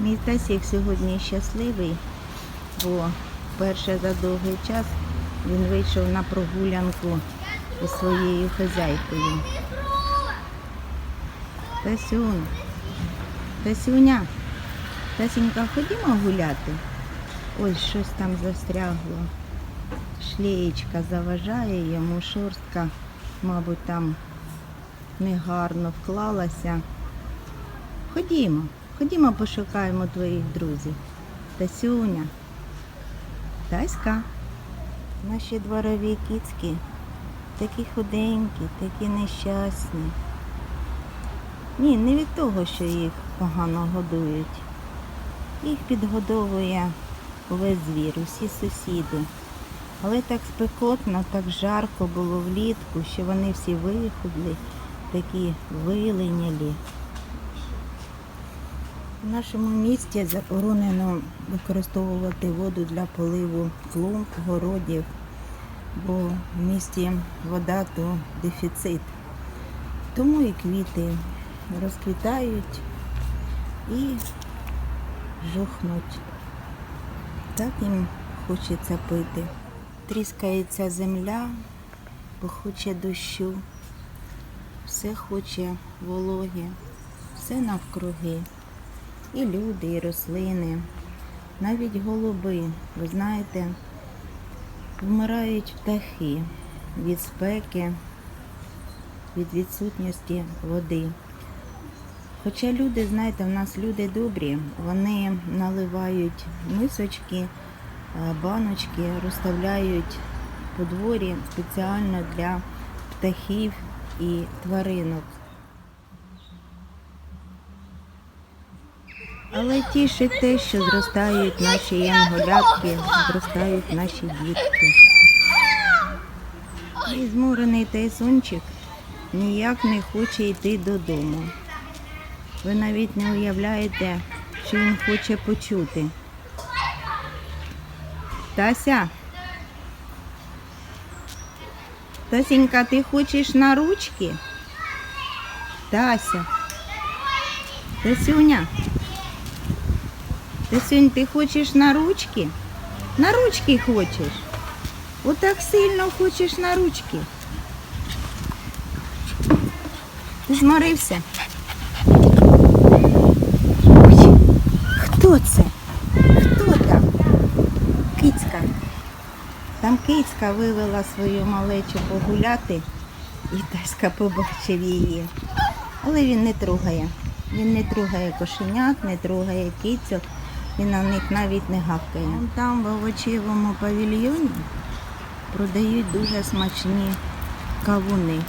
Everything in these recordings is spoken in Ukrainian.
Мій Тасік сьогодні щасливий, бо вперше за довгий час він вийшов на прогулянку із своєю хазяйкою. Тасюнь, Тасюня, Тасінька, ходімо гуляти. Ой, щось там застрягло. Шлеєчка заважає йому, шорстка, мабуть, там негарно вклалася. Ходімо, ходімо пошукаємо твоїх друзів. Тасюня. Таська. Наші дворові кіцьки такі худенькі, такі нещасні. Ні, не від того, що їх погано годують. Їх підгодовує увесь звір, усі сусіди. Але так спекотно, так жарко було влітку, що вони всі вихудли, такі виленялі. В нашому місті заборонено використовувати воду для поливу клумб, городів, бо в місті вода то дефіцит. Тому і квіти розквітають і жухнуть. Так їм хочеться пити. Тріскається земля, бо хоче дощу, все хоче вологе, все навкруги. І люди, і рослини, навіть голуби. Ви знаєте, вмирають птахи від спеки, від відсутності води. Хоча люди, знаєте, в нас люди добрі, вони наливають мисочки, баночки, розставляють по дворі спеціально для птахів і тваринок. Але тішить те, що зростають наші янголятки, зростають наші дітки. І змурений тайсончик ніяк не хоче йти додому. Ви навіть не уявляєте, що він хоче почути. Тася. Тасенька, ти хочеш на ручки? Тася. Тасюня. Тасюнь, ти хочеш на ручки? На ручки хочеш? Отак сильно хочеш на ручки. Ти зморився? Ой, Хто це? Хто там? Кицька. Там кицька вивела свою малечу погуляти, і Таська побачив її. Але він не трогає. Він не трогає кошенят, не трогає кицьок, він на них навіть не гавкає. Там в овочевому павільйоні продають дуже смачні кавуни.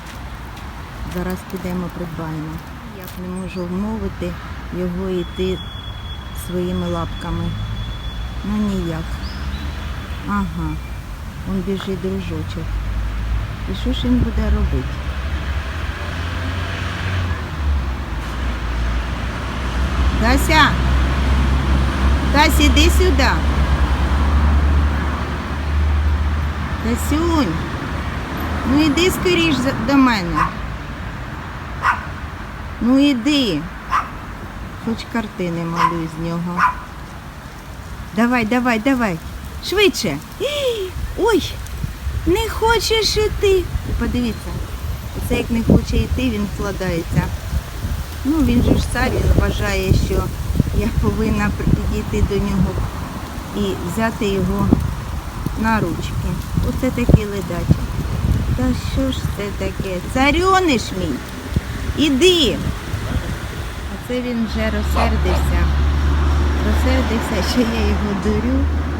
Зараз підемо придбаємо. Як не можу вмовити його йти своїми лапками. Ну ніяк. Ага, он біжить дружочок. І що ж він буде робити? Тася! Тась, іди сюди. Тасюнь, ну іди скоріш до мене. Ну іди. Хоч картини малюй з нього. Давай, давай, давай. Швидше. Ой, не хочеш іти. Подивіться, це як не хоче йти, він вкладається. Ну, він же ж він вважає, що я повинна підійти до нього і взяти його на ручки. Оце такий ледачий. Та що ж це таке? Царьониш мій. Іди. А це він вже розсердився. Розсердився, що я його дурю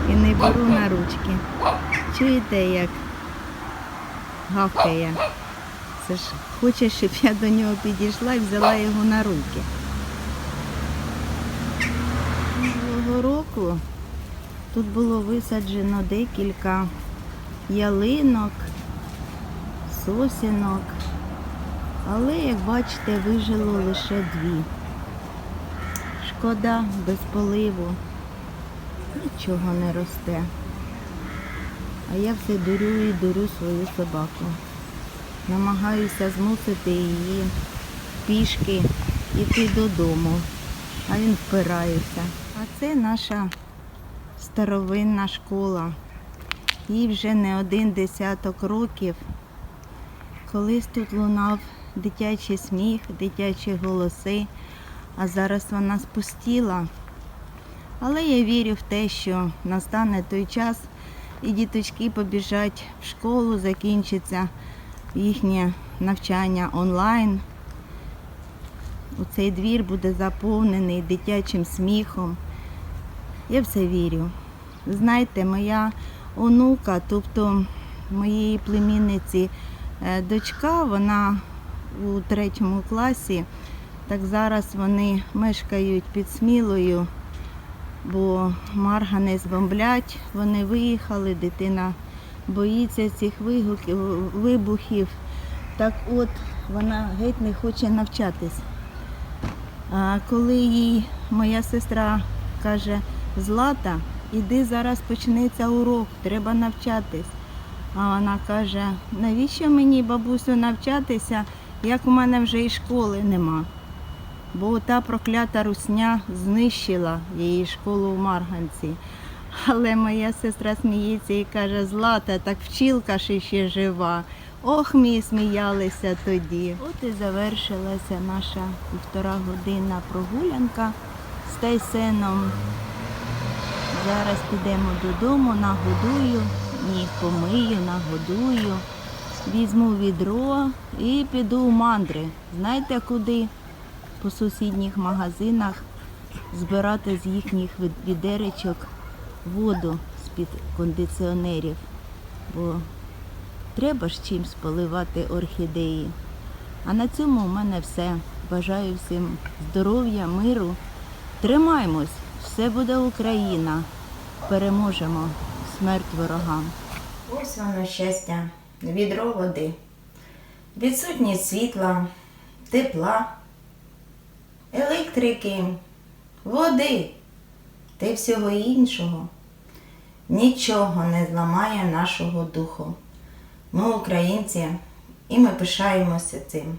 і не беру на ручки. Чуєте, як гавкає? Це ж хоче, щоб я до нього підійшла і взяла його на руки. Року тут було висаджено декілька ялинок, сосінок, але, як бачите, вижило лише дві. Шкода, без поливу, нічого не росте. А я все дурю і дурю свою собаку. Намагаюся змусити її пішки йти додому. а він впирається. А це наша старовинна школа. Їй вже не один десяток років. Колись тут лунав дитячий сміх, дитячі голоси, а зараз вона спустіла. Але я вірю в те, що настане той час, і діточки побіжать в школу, закінчиться їхнє навчання онлайн. У цей двір буде заповнений дитячим сміхом. Я в це вірю. Знаєте, моя онука, тобто моєї племінниці е, дочка, вона у третьому класі. Так зараз вони мешкають під Смілою, бо Марганець бомблять. Вони виїхали, дитина боїться цих вигуків, вибухів. Так от вона геть не хоче навчатись. А коли їй моя сестра каже, Злата, іди зараз почнеться урок, треба навчатись. А вона каже, навіщо мені, бабусю, навчатися, як у мене вже і школи нема. Бо та проклята русня знищила її школу в Марганці. Але моя сестра сміється і каже, Злата, так вчилка ж ще жива. Ох, ми сміялися тоді. От і завершилася наша півтора годинна прогулянка з Тайсеном. Зараз підемо додому, нагодую, ні, помию, нагодую, візьму відро і піду в мандри. Знаєте куди? По сусідніх магазинах збирати з їхніх від- відеречок воду з-під кондиціонерів. Бо треба ж чимсь поливати орхідеї. А на цьому у мене все. Бажаю всім здоров'я, миру. Тримаймось, все буде Україна. Переможемо смерть ворогам. Ось воно щастя, відро води, відсутність світла, тепла, електрики, води та всього іншого. Нічого не зламає нашого духу. Ми українці, і ми пишаємося цим.